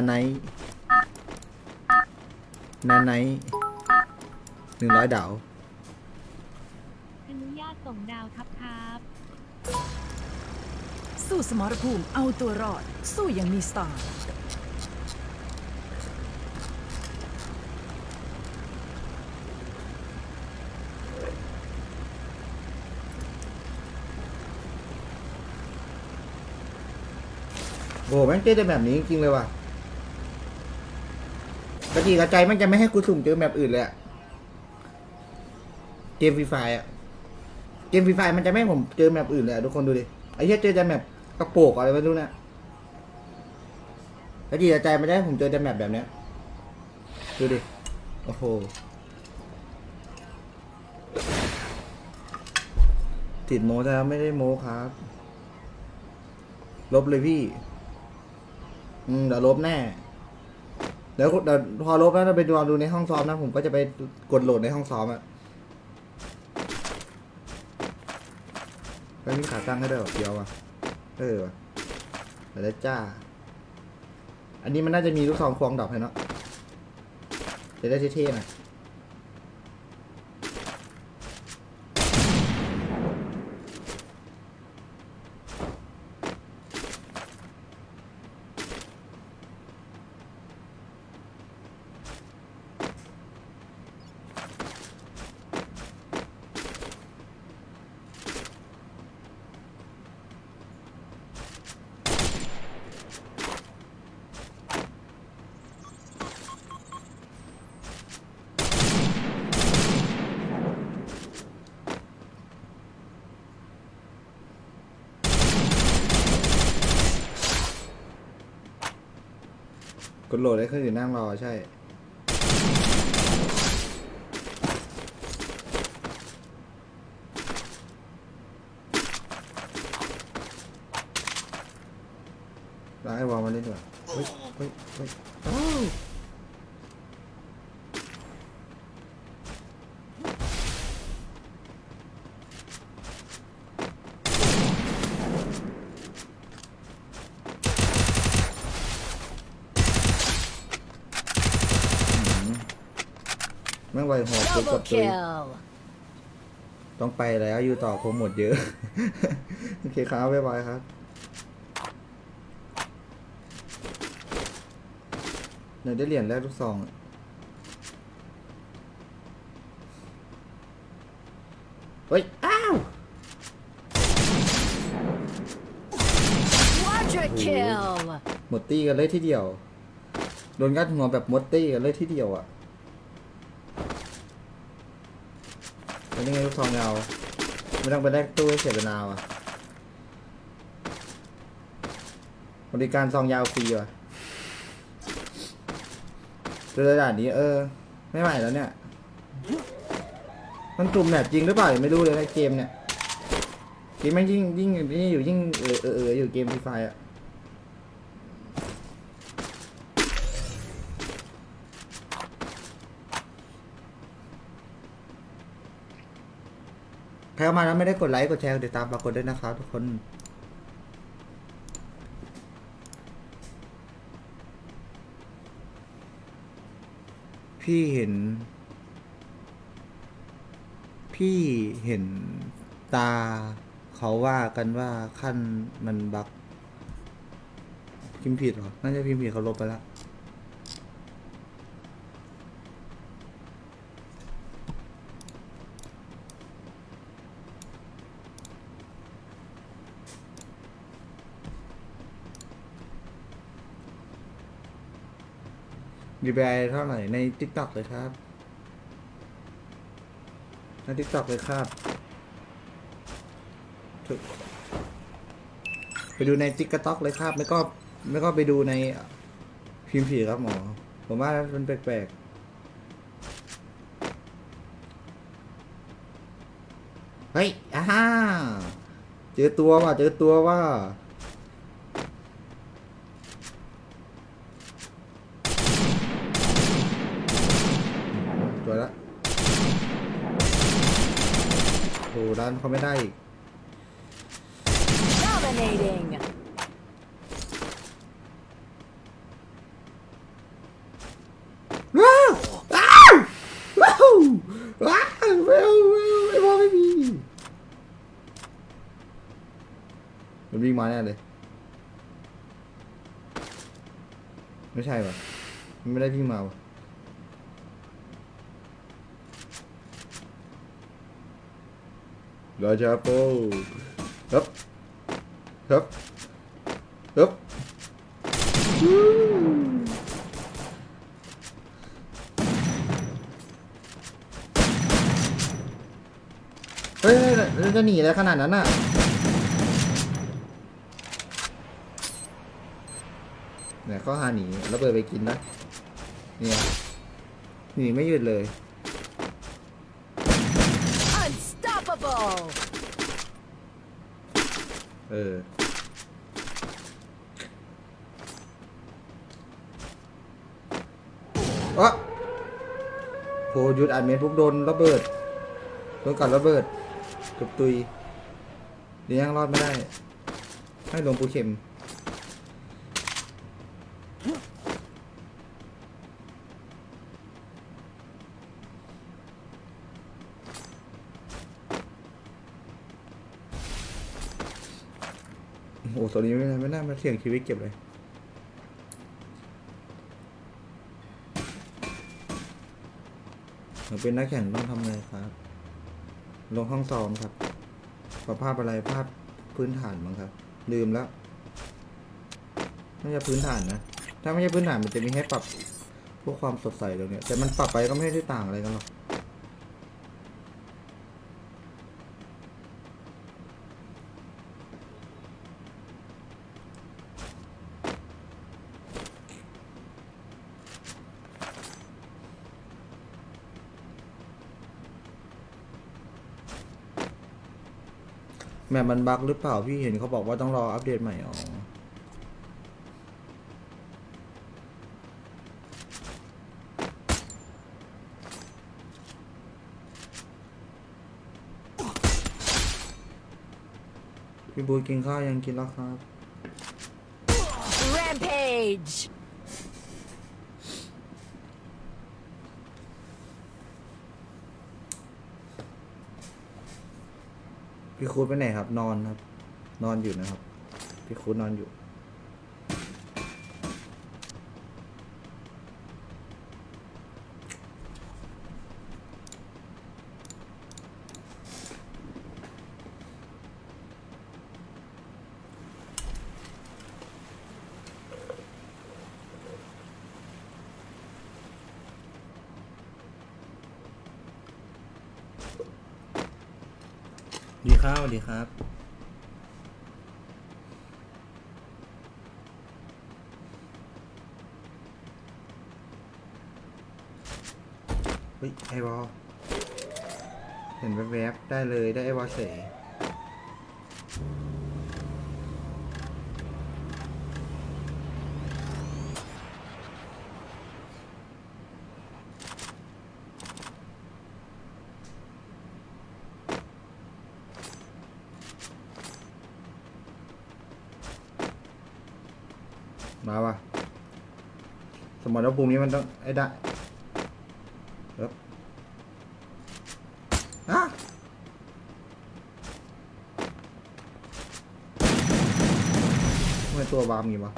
นาไนท์นาไนท์หนึ่งร้อยดาว อนุญาตส่งดาวทับครับ สู้สมรภูมิเอาตัวรอด สู้อย่างมีสไตล์โอ้โหแม่งเจ๊ได้แบบนี้จริงๆเลยว่ะ กระจีกระใจมันจะไม่ให้กูสุ่มเจอแบบอื่นเลยอะเกมฟรีไฟอะเกมฟรีไฟมันจะไม่ให้ผมเจอแบบอื่นเลยอะทุกคนดูดิไอ้เหี้ยเจอแต่แบบกระโปกอะไรไม่รู้นี่ยกระจีกระใจมันจะให้ผมเจอแต่แบบแบบเนี้ยดูดิโอ้โหติดโมแต่ไม่ได้โมครับ ลบเลยพี่ อืมเดี๋ยวลบแน่ เดี๋ยวเดี๋ยวพอลบแล้วเราไปดูดูในห้องซ้อมนะ ผมก็จะไปกดโหลดในห้องซ้อมอะแล้วมีขาตั้งให้ด้วยเหรอเดียวอะเออว่ะเดี๋ยวจ้า อันนี้มันน่าจะมีลูกซองควงดอกให้เนาะจะได้เท่ๆหน่อย กดโหลดได้เครื่องอื่นนั่งรอใช่ ร้ายวอลมาเล่นด้วยเฮ้ยเฮ้ยเฮ้ยอ้าว แม่งไวหอบตัวกดตุยต้องไปแล้วอยู่ต่อผมหมดเยอะ โอเคครับบ๊ายบายครับเดี๋ยวได้เหรียญแรกทุกซองอะเฮ้ย อ้าว Quadra kill หมดตี้กันเลยทีเดียว โดนงัดหัวแบบหมดตี้กันเลยทีเดียวอะ แล้วนี่ไงลูกซองยาวไม่ต้องไปแลกตู้ให้เสียเวลาว่ะบริการซองยาวฟรีว่ะเจอด่านนี้เออ ไม่ไหวแล้วเนี่ย มันจุ่มแบบจริงหรือเปล่ายังไม่รู้เลยในเกมเนี่ยเกมม่งยิ่งยิ่งยิ่งอยู่ยิ่งเออเออเอออยู่เกมฟรีไฟอะ รเข้ามาแล้วไม่ได้กดไลค์กดแชร์กดติดตามปรากฏด้วยนะครับทุกคนพี่เห็น พี่เห็นตา เขาว่ากันว่าขั้นมันบักพิมพ์ผิดเหรอ น่าจะพิมพ์ผิดเขาลบไปแล้ว ดีบายเท่าไหร่ใน t ิ k t o k เลยครับใน t ิ k t o k เลยครับ ไปดูใน t ิ k t o k เลยครับ ไม่ก็ไม่ก็ไปดูในพิมพ์ผีครับหมอ ผมว่ามันแปลกๆเฮ้ยอ่าาเจอตัวว่ะเจอตัวว่า วละโอ้ดันเขาไม่ได้อีก Dominating ว้าวว้าวว้าวว้าวไอ้พ่อไม่มีมันวิ่งมาแน่เลย ไม่ใช่ป่ะมันไม่ได้วิ่งมาป่ะ ราชาโปฮึบฮึบฮึบเฮ้ยเราจะหนีอะไรขนาดนั้นน่ะเนี่ยเขาหาหนีแล้วเบิดไปกินนะเนี่ยหนีไม่หยุดเลย เอออะโหหยุดอ่านเมนปุ๊บโดนระเบิด โดนกัดระเบิดเกับตุยเดี๋ยวยังรอดไม่ได้ ให้หลวงปู่เข็ม โอ้โหตัวนี้ไม่น่าไม่น่ามาเสี่ยงชีวิตเก็บเลย หนูเป็นนักแข่งต้องทำไงครับ ลงห้องซ้อมครับขอภาพอะไรภาพพื้นฐานมั้งครับ ลืมแล้วไม่ใช่พื้นฐานนะ ถ้าไม่ใช่พื้นฐานมันจะมีให้ปรับพวกความสดใสตรงนี้แต่มันปรับไปก็ไม่ได้ต่างอะไรกันหรอก แมปมันบั๊กหรือเปล่าพี่เห็นเขาบอกว่าต้องรออัปเดตใหม่อ๋อพี่บูกินข้าวยังกินแล้วครับ Rampage พี่คูดไปไหนครับ นอนครับ นอนอยู่นะครับ พี่คูดนอนอยู่ ดี ครับสวัสดีครับ เฮ้ยไอวอลเห็นแวบๆได้เลยได้ไอวอลเสย มาว่ะ สมรภูมินี้มันต้องไอ้ได้เอ๊บอะทำไมตัวบามงี้วะ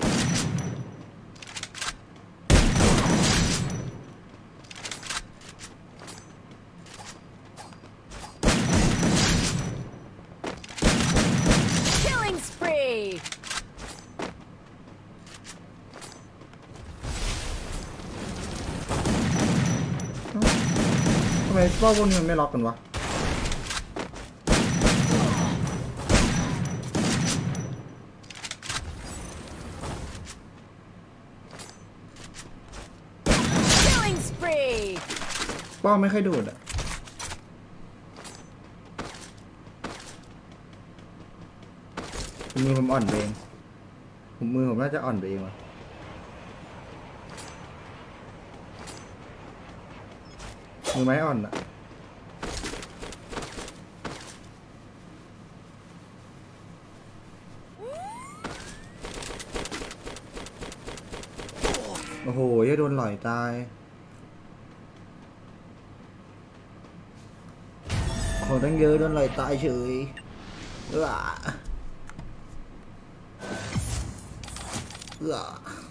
ำไมเป้าพวกนี้มันไม่ล็อกกันวะ Killing spree เป้าไม่ค่อยดูดอะมือผมอ่อนไปเองผมมือผมน่าจะอ่อนไปเองวะ มือไม้อ่อนอะโอ้โหยังโดนหล่อยตายคนตั้งเยอะโดนหล่อยตายเฉยเออเออ